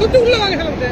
குத்து உள்ள வாங்க சொல்லுங்க.